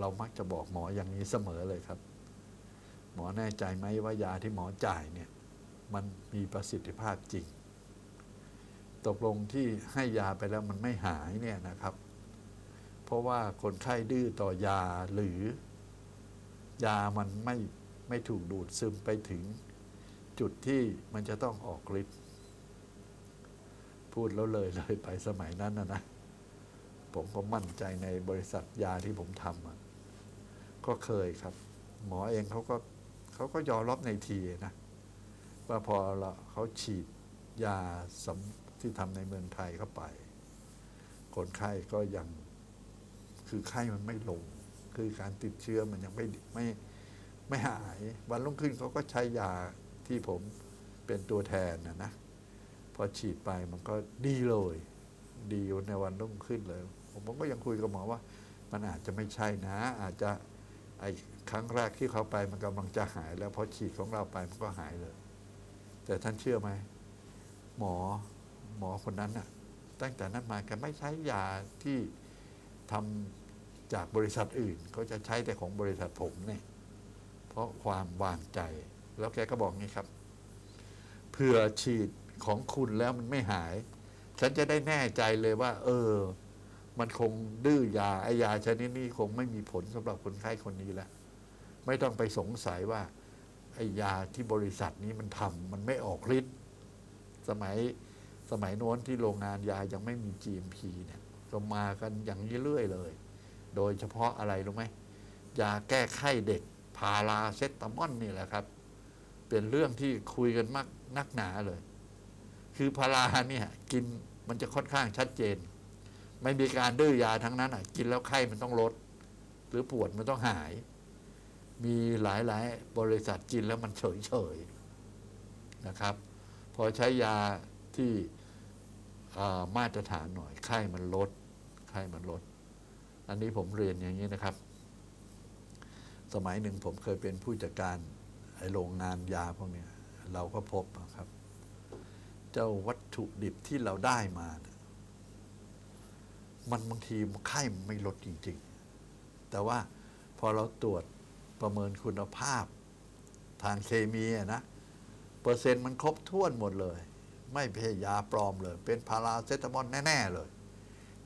เรามักจะบอกหมออย่างนี้เสมอเลยครับ หมอแน่ใจไหมว่ายาที่หมอจ่ายเนี่ยมันมีประสิทธิภาพจริง ตกลงที่ให้ยาไปแล้วมันไม่หายเนี่ยนะครับ เพราะว่าคนไข้ดื้อต่อยาหรือยามันไม่ไม่ถูกดูดซึมไปถึง จุดที่มันจะต้องออกฤทธิ์พูดแล้วเลยเลยไปสมัยนั้นนะนะผมก็มั่นใจในบริษัทยาที่ผมทำอะ ก็เคยครับ หมอเองเขาก็เขาก็ยอมรับในทีนะ ว่าพอเราเขาฉีดยาสที่ทำในเมืองไทยเข้าไป คนไข้ก็ยังคือไข้มันไม่ลง คือการติดเชื้อมันยังไม่ไม่ไม่หาย วันรุ่งขึ้นเขาก็ใช้ยาที่ผมเป็นตัวแทนนะนะพอฉีดไปมันก็ดีเลย ดีในวันรุ่งขึ้นเลย ผมก็ยังคุยกับหมอว่า มันอาจจะไม่ใช่นะ อาจจะ ไอ้ครั้งแรกที่เขาไปมันกำลังจะหาย แล้วพอฉีดของเราไปมันก็หายเลย แต่ท่านเชื่อไหมหมอหมอคนนั้นน่ะ ตั้งแต่นั้นมาแกไม่ใช้ยาที่ทำจากบริษัทอื่นเขาจะใช้แต่ของบริษัทผมเนี่ย เพราะความวางใจ แล้วแกก็บอกงี้ครับเผื่อฉีดของคุณแล้วมันไม่หาย ฉันจะได้แน่ใจเลยว่า เออ มันคงดื้อยาไอยาชนิดนี้คงไม่มีผลสำหรับคนไข้คนนี้แล้วไม่ต้องไปสงสัยว่าไอยาที่บริษัทนี้มันทำมันไม่ออกฤทธิ์สมัยสมัยโน้นที่โรงงานยายังไม่มี GMP เนี่ยก็มากันอย่างนี้เรื่อยเลย โดยเฉพาะอะไรรู้ไหมยาแก้ไข้เด็กพาราเซตามอลนี่แหละครับ เป็นเรื่องที่คุยกันมากนักหนาเลย คือพาราเนี่ยกินมันจะค่อนข้างชัดเจน ไม่มีการดื้อยาทั้งนั้นอะ กินแล้วไข้มันต้องลด หรือปวดมันต้องหาย มีหลายหลายบริษัทกินแล้วมันเฉยๆนะครับ พอใช้ยาที่มาตรฐานหน่อย ไข้มันลด ไข้มันลด อันนี้ผมเรียนอย่างนี้นะครับ สมัยหนึ่งผมเคยเป็นผู้จัดการไอโรงงานยาพวกนี้เราก็พบนะครับ เจ้าวัตถุดิบที่เราได้มาเนี่ย มันบางทีไข้ไม่ลดจริง ๆ แต่ว่าพอเราตรวจประเมินคุณภาพทางเคมีนะ เปอร์เซ็นต์มันครบถ้วนหมดเลย ไม่ใช่ยาปลอมเลย เป็นพาราเซตามอลแน่ ๆ เลย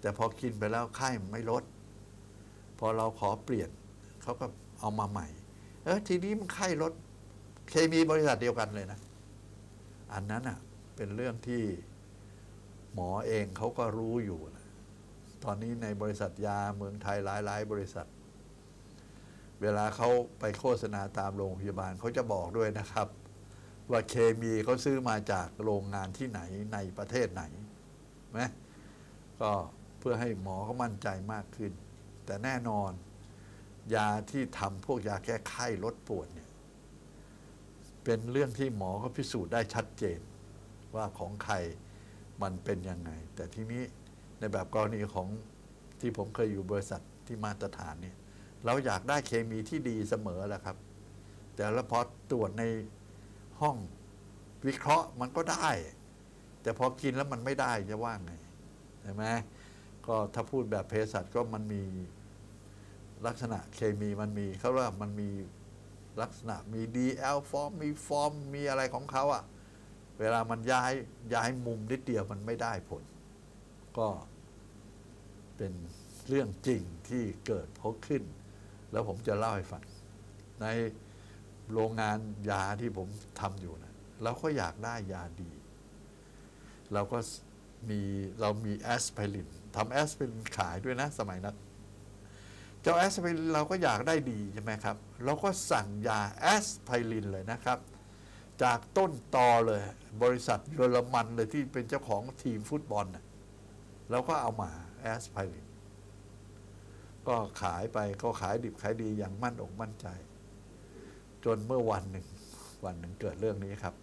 แต่พอกินไปแล้วไข้ไม่ลด พอเราขอเปลี่ยนเขาก็เอามาใหม่ เออทีนี้มันไข้ลด เคมีบริษัทเดียวกันเลยนะ อันนั้นอะเป็นเรื่องที่หมอเองเขาก็รู้อยู่นะ ตอนนี้ในบริษัทยาเมืองไทยหลาย ๆ บริษัท เวลาเขาไปโฆษณาตามโรงพยาบาลเขาจะบอกด้วยนะครับ ว่าเคมีเขาซื้อมาจากโรงงานที่ไหนในประเทศไหนไหมก็เพื่อให้หมอเขามั่นใจมากขึ้น แต่แน่นอน ยาที่ทำพวกยาแก้ไข้ลดปวดเนี่ยเป็นเรื่องที่หมอเขาพิสูจน์ได้ชัดเจน ว่าของใครมันเป็นยังไง แต่ทีนี้ ในแบบกรณีของที่ผมเคยอยู่บริษัทที่มาตรฐานเนี่ยเราอยากได้เคมีที่ดีเสมอแหละครับ แต่แล้วพอตรวจในห้องวิเคราะห์มันก็ได้ แต่พอกินแล้วมันไม่ได้จะว่าไงใช่ไหมก็ถ้าพูดแบบเภสัชก็มันมีลักษณะเคมีมันมีเขาเรียกว่ามันมีลักษณะมี DL ฟอร์มมีฟอร์มมีอะไรของเขาอะเวลามันย้ายย้ายมุมนิดเดียวมันไม่ได้ผล ก็เป็นเรื่องจริงที่เกิดพบขึ้น แล้วผมจะเล่าให้ฟัง ในโรงงานยาที่ผมทำอยู่นะเราก็อยากได้ยาดี เราก็มีเรามีแอสไพรินทำแอสไพรินขายด้วยนะสมัยนั้นเจ้าแอสไพรินเราก็อยากได้ดีใช่ไหมครับ เราก็สั่งยาแอสไพรินเลยนะครับ จากต้นตอเลย บริษัทเยอรมันเลยที่เป็นเจ้าของทีมฟุตบอลน่ะ เราก็เอามาแอสไพรินก็ขายไปก็ขายดิบขายดีอย่างมั่นอกมั่นใจ จนเมื่อวันหนึ่ง วันหนึ่งเกิดเรื่องนี้ครับ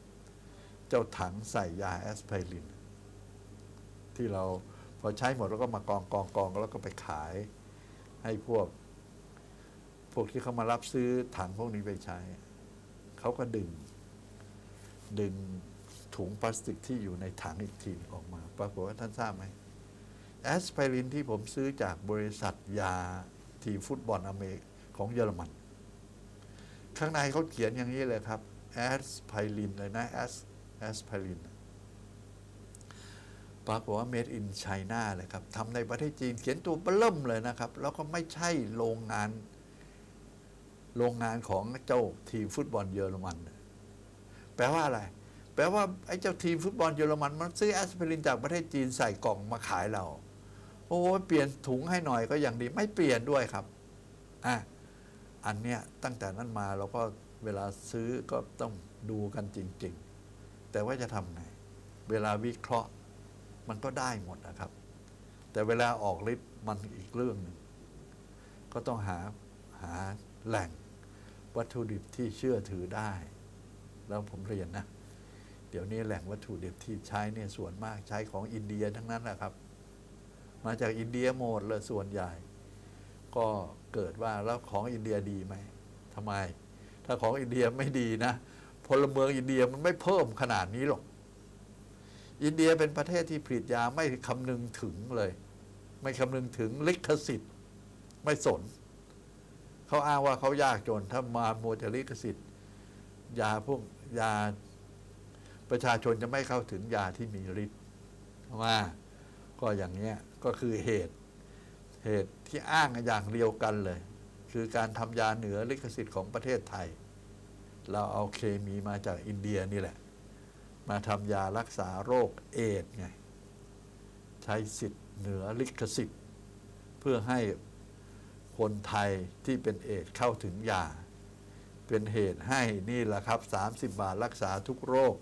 เจ้าถังใส่ยาแอสไพริน ที่เราพอใช้หมดแล้วก็มากองกองกองแล้วก็ไปขายให้พวก พวกที่เขามารับซื้อถังพวกนี้ไปใช้ เขาก็ดึง ดึงถุงพลาสติกที่อยู่ในถังอีกทีออกมาปรากฏว่าท่านทราบไหม แอสไพรินที่ผมซื้อจากบริษัทยาทีมฟุตบอลอเมริกของเยอรมัน ข้างในเขาเขียนอย่างนี้เลยครับแอสไพลินเลยนะแอสแอสไพลินปรากฏว่า made in China เลยครับทำในประเทศจีนเขียนตัวเบิ่มเลยนะครับ แล้วก็ไม่ใช่โรงงาน โรงงานของเจ้าทีมฟุตบอลเยอรมัน แปลว่าอะไร แปลว่าไอ้เจ้าทีมฟุตบอลเยอรมัน มันซื้อแอสไพรินจากประเทศจีนใส่กล่องมาขายเรา อ้ยเปลี่ยนถุงให้หน่อยก็ยังดีไม่เปลี่ยนด้วยครับอะอันเนี้ยตั้งแต่นั้นมาเราก็เวลาซื้อก็ต้องดูกันจริง ๆ แต่ว่าจะทำไง เวลาวิเคราะห์มันก็ได้หมดนะครับ แต่เวลาออกฤทธิ์มันอีกเรื่องหนึ่งก็ต้องหาหาแหล่งวัตถุดิบที่เชื่อถือได้ แล้วผมเรียนนะ เดี๋ยวนี้แหล่งวัตถุดิบที่ใช้เนี่ยส่วนมากใช้ของอินเดียทั้งนั้นแหละครับ มาจากอินเดียหมดเลยส่วนใหญ่ ก็เกิดว่าแล้วของอินเดียดีไหมทำไม ถ้าของอินเดียไม่ดีนะพลเมืองอินเดียมันไม่เพิ่มขนาดนี้หรอก อินเดียเป็นประเทศที่ผลิตยาไม่คำนึงถึงเลย ไม่คำนึงถึงลิขสิทธิ์ ไม่สน เขาอ้างว่าเขายากจน ถ้ามาโมจะลิขสิทธิ์ ยาพวกยาประชาชนจะไม่เข้าถึงยาที่มีฤทธิ์ว่าก็อย่างเนี้ย ก็คือเหตุ เหตุที่อ้างอย่างเดียวกันเลย คือการทำยาเหนือลิขสิทธิ์ของประเทศไทย เราเอาเคมีมาจากอินเดียนี่แหละ มาทำยารักษาโรคเอดไง ใช้สิทธิ์เหนือลิขสิทธิ์ เพื่อให้คนไทยที่เป็นเอดเข้าถึงยา เป็นเหตุให้นี่แหละครับ 30 บาทรักษาทุกโรค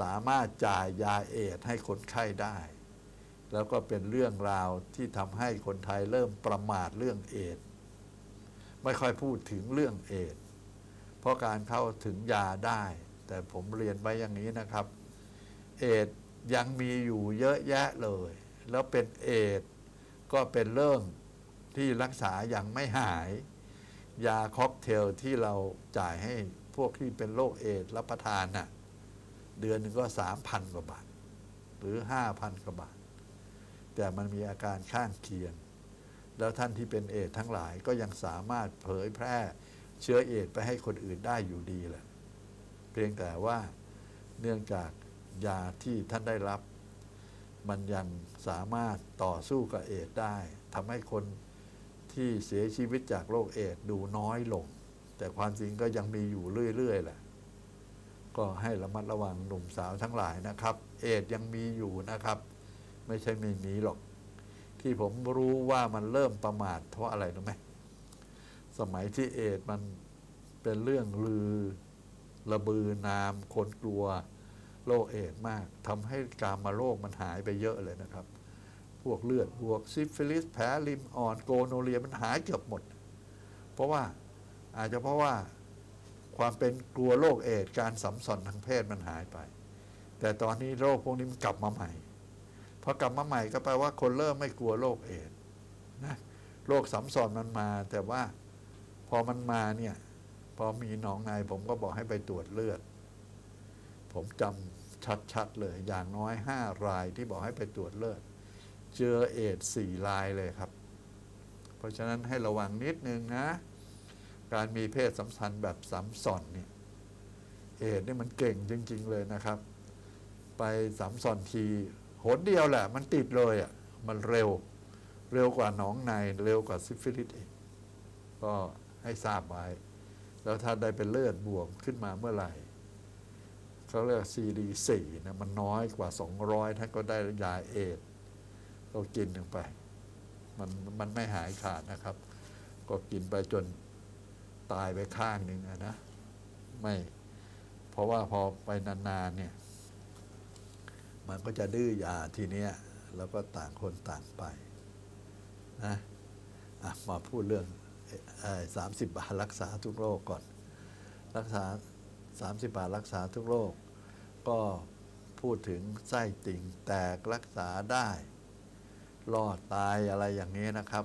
สามารถจ่ายยาเอดให้คนไข้ได้ แล้วก็เป็นเรื่องราวที่ทำให้คนไทยเริ่มประมาทเรื่องเอดส์ไม่ค่อยพูดถึงเรื่องเอดส์เพราะการเข้าถึงยาได้ แต่ผมเรียนไว้อย่างนี้นะครับ เอดส์ยังมีอยู่เยอะแยะเลย แล้วเป็นเอดส์ก็เป็นเรื่องที่รักษาอย่างไม่หาย ยาค็อกเทลที่เราจ่ายให้พวกที่เป็นโรคเอดส์รับประทานน่ะเดือนหนึ่งก็สามพันกว่าบาท หรือห้าพันกว่าบาท แต่มันมีอาการข้างเคียง แล้วท่านที่เป็นเอดทั้งหลายก็ยังสามารถเผยแพร่เชื้อเอดไปให้คนอื่นได้อยู่ดีแหละ เพียงแต่ว่าเนื่องจากยาที่ท่านได้รับ มันยังสามารถต่อสู้กับเอดได้ทำให้คนที่เสียชีวิตจากโรคเอดดูน้อยลง แต่ความจริงก็ยังมีอยู่เรื่อยๆแหละก็ให้ระมัดระวังหนุ่มสาวทั้งหลายนะครับ เอดยังมีอยู่นะครับ ไม่ใช่ไม่มีหรอก ที่ผมรู้ว่ามันเริ่มประมาทเพราะอะไรรู้ไหมสมัยที่เอดมันเป็นเรื่องลือระบือนามคนกลัวโรคเอดมากทำให้การมาโรคมันหายไปเยอะเลยนะครับ พวกเลือดบวกซิฟิลิสแผลริมอ่อนโกโนเรียมันหายเกือบหมด เพราะว่าอาจจะเพราะว่าความเป็นกลัวโรคเอดการสัมสอนทางเพศมันหายไป แต่ตอนนี้โรคพวกนี้มันกลับมาใหม่ พอกลับมาใหม่ก็แปลว่าคนเริ่มไม่กลัวโรคเอดนะโรคสัมสอนมันมา แต่ว่าพอมันมาเนี่ย พอมีหนองในผมก็บอกให้ไปตรวจเลือด ผมจำชัดๆเลย อย่างน้อยห้ารายที่บอกให้ไปตรวจเลือด เจอเอดสี่รายเลยครับ เพราะฉะนั้นให้ระวังนิดนึงนะ การมีเพศสัมพันธ์แบบสัมสอนเนี่ยเอดส์นี่มันเก่งจริง ๆ เลยนะครับ ไปสัมสอนที หนเดียวแหละ มันติดเลยอะ มันเร็ว เร็วกว่าหนองใน เร็วกว่าซิฟิลิสเอีกก็ให้ทราบไว้ แล้วถ้าได้เป็นเลือดบวมขึ้นมาเมื่อไหร่เขาเรียก CD4 นะมันน้อยกว่า 200 ท่านก็ได้ยาเอดก็กินลงไป มันมันไม่หายขาดนะครับ ก็กินไปจนตายไปข้างหนึ่งอะนะ ไม่ เพราะว่าพอไปนานๆเนี่ย มันก็จะดื้อยาทีเนี้ยแล้วก็ต่างคนต่างไปนะมาพูดเรื่องสามสิบบาทรักษาทุกโรคก่อน รักษา 30 บาทรักษาทุกโรค ก็พูดถึงไส้ติ่งแตกรักษาได้ รอดตายอะไรอย่างนี้นะครับ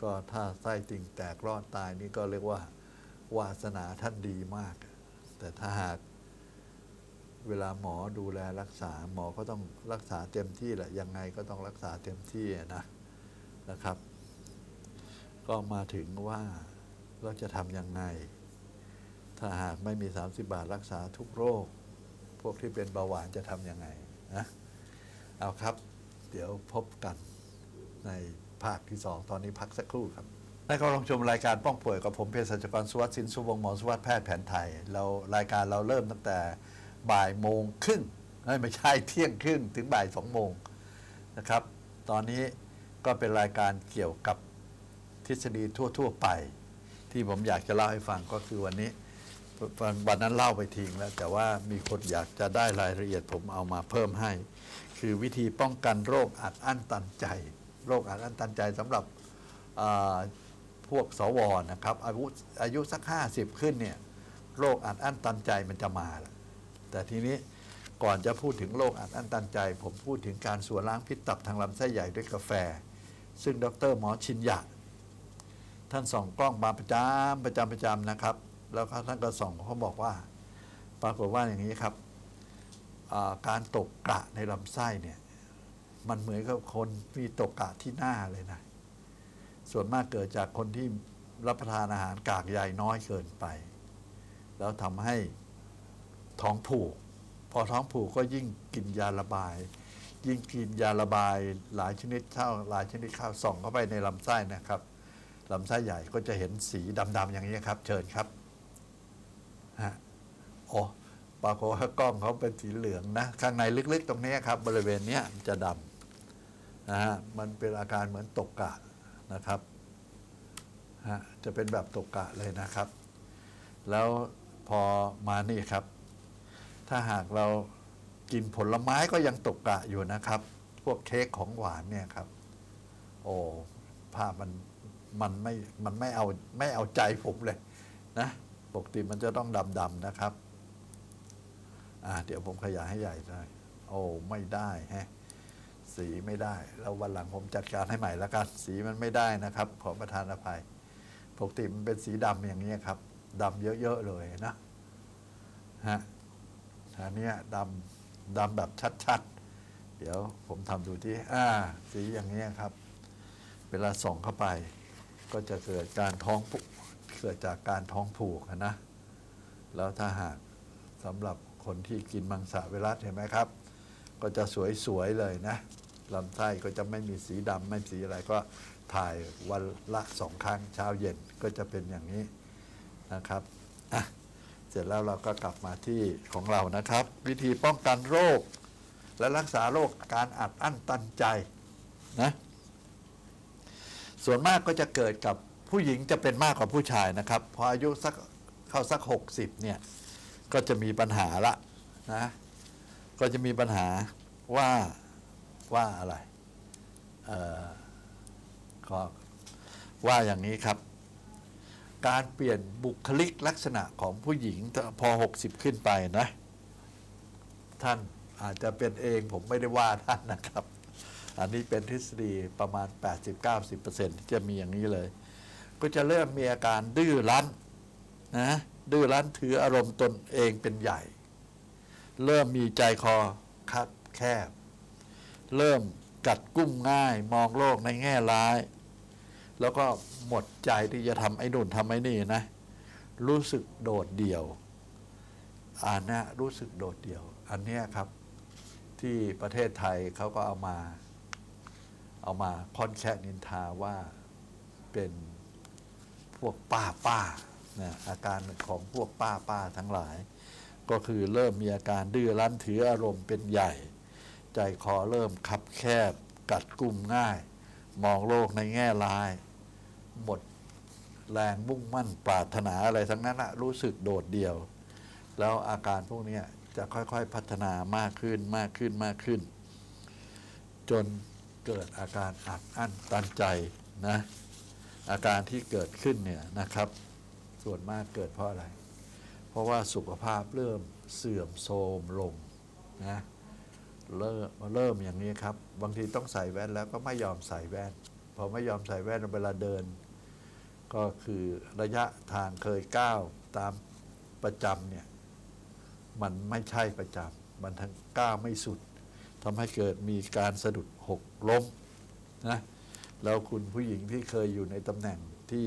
ก็ถ้าไส้ติ่งแตกรอดตายนี่ก็เรียกว่า วาสนาท่านดีมาก แต่ถ้าหาก เวลาหมอดูแลรักษาหมอก็ต้องรักษาเต็มที่แหละยังไงก็ต้องรักษาเต็มที่นะนะครับ ก็มาถึงว่าเราจะทำยังไง ถ้าหากไม่มี 30 บาทรักษาทุกโรค พวกที่เป็นเบาหวานจะทำยังไงนะเอาครับ เดี๋ยวพบกันในภาคที่สองตอนนี้พักสักครู่ครับได้กำลังชมรายการป้องป่วยกับผมเภสัชกรสุวัสดิ์สินสุวงหมอสุวัสดิ์แพทย์แผนไทย เรารายการเราเริ่มตั้งแต่ บ่ายโมงครึ่งไม่ใช่เที่ยงครึ่งถึงบ่ายสองโมงนะครับ ตอนนี้ก็เป็นรายการเกี่ยวกับทฤษฎีทั่ว ๆ ไป ที่ผมอยากจะเล่าให้ฟังก็คือวันนี้วันนั้นเล่าไปทิ้งแล้ว แต่ว่ามีคนอยากจะได้รายละเอียดผมเอามาเพิ่มให้ คือวิธีป้องกันโรคอัดอั้นตันใจ โรคอัดอั้นตันใจสำหรับพวกสวนะครับอายุอายุสัก 50 ขึ้นเนี่ยโรคอัดอั้นตันใจมันจะมาละ แต่ทีนี้ก่อนจะพูดถึงโรคอัดอั้นตันใจ ผมพูดถึงการส่วนล้างพิษตับทางลำไส้ใหญ่ด้วยกาแฟ ซึ่งดรหมอชินยะท่านส่องกล้องมาประจำประจำประจำนะครับ แล้วก็ท่านก็ส่องเขาบอกว่า ปรากฏว่าอย่างนี้ครับการตกกระในลำไส้เนี่ยมันเหมือนกับคนมีตกกระที่หน้าเลยนะ ส่วนมากเกิดจากคนที่รับประทานอาหารกากใยน้อยเกินไป แล้วทำให้ ท้องผูก พอท้องผูกก็ยิ่งกินยาระบาย ยิ่งกินยาระบายหลายชนิดเข้าหลายชนิดเข้าส่องเข้าไปในลำไส้นะครับลำไส้ใหญ่ก็จะเห็นสีดำๆอย่างนี้ครับ เชิญครับฮะโอ้ปรากฏว่ากล้องเขาเป็นสีเหลืองนะข้างในลึกๆ ตรงนี้ครับ บริเวณเนี้ยจะดำนะฮะมันเป็นอาการเหมือนตกกะนะครับฮะจะเป็นแบบตกกะเลยนะครับ แล้วพอมานี่ครับ ถ้าหากเรากินผลไม้ก็ยังตกกะอยู่นะครับ พวกเค้กของหวานเนี่ยครับ โอ้ภาพมันมันไม่มันไม่เอาไม่เอาใจผมเลยนะปกติมันจะต้องดำๆนะครับ อ่า เดี๋ยวผมขยายให้ใหญ่ได้โอ้ไม่ได้แฮะสีไม่ได้ แล้ววันหลังผมจัดการให้ใหม่ล้วกัน สีมันไม่ได้นะครับ ขอประทานอภัย ปกติมันเป็นสีดำอย่างนี้ครับดำเยอะๆเลยนะฮะ อันนี้ดำดำแบบชัดๆ เดี๋ยวผมทำดูที่อ่าสีอย่างนี้ครับ เวลาส่องเข้าไป ก็จะเกิดการท้องผูกเกิดจากการท้องผูกนะ แล้วถ้าหากสำหรับคนที่กินมังสวิรัตเห็นไหมครับ ก็จะสวยๆเลยนะลำไส้ก็จะไม่มีสีดำไม่สีอะไรก็ถ่ายวันละสองครั้งเช้าเย็นก็จะเป็นอย่างนี้นะครับอะ ร็จแล้วเราก็กลับมาที่ของเรานะครับ วิธีป้องกันโรค และรักษาโรคการอัดอั้นตันใจนะส่วนมากก็จะเกิดกับผู้หญิงจะเป็นมากกว่าผู้ชายนะครับ พออายุสักเข้าสัก 60เนี่ยก็จะมีปัญหาละนะก็จะมีปัญหาว่าว่าอะไรเอ่อก็ว่าอย่างนี้ครับ การเปลี่ยนบุคลิกลักษณะของผู้หญิงพอ 60 ขึ้นไปนะ ท่านอาจจะเป็นเองผมไม่ได้ว่าท่านนะครับ อันนี้เป็นทฤษฎีประมาณ 80-90%ที่จะมีอย่างนี้เลย ก็จะเริ่มมีอาการดื้อรั้นนะดื้อรั้นถืออารมณ์ตนเองเป็นใหญ่ เริ่มมีใจคอคับแคบ เริ่มกัดกุ้มง่ายมองโลกในแง่ร้าย แล้วก็หมดใจที่จะทำไอ้นู่นทำไอ้นี่นะ รู้สึกโดดเดี่ยวอ่านนะรู้สึกโดดเดี่ยว อันนี้ครับ ที่ประเทศไทยเขาก็เอามา เอามาค่อนแค่นินทาว่าเป็นพวกป้าป้านะอาการของพวกป้าป้าทั้งหลาย ก็คือเริ่มมีอาการดื้อรั้นถืออารมณ์เป็นใหญ่ ใจคอเริ่มคับแคบกัดกุมง่าย มองโลกในแง่ร้าย หมดแรงมุ่งมั่นปรารถนาอะไรทั้งนั้นอะรู้สึกโดดเดี่ยว แล้วอาการพวกนี้จะค่อยๆพัฒนามากขึ้นมากขึ้นมากขึ้น จนเกิดอาการอัดอั้นตันใจนะอาการที่เกิดขึ้นเนี่ยนะครับ ส่วนมากเกิดเพราะอะไร เพราะว่าสุขภาพเริ่มเสื่อมโทรมลงนะ เริ่มเริ่มอย่างนี้ครับ บางทีต้องใส่แว่นแล้วก็ไม่ยอมใส่แว่น พอไม่ยอมใส่แว่นเวลาเดิน ก็คือระยะทางเคยก้าวตามประจำเนี่ย มันไม่ใช่ประจำมันทั้งก้าวไม่สุดทำให้เกิดมีการสะดุดหกล้มนะแล้วคุณผู้หญิงที่เคยอยู่ในตำแหน่งที่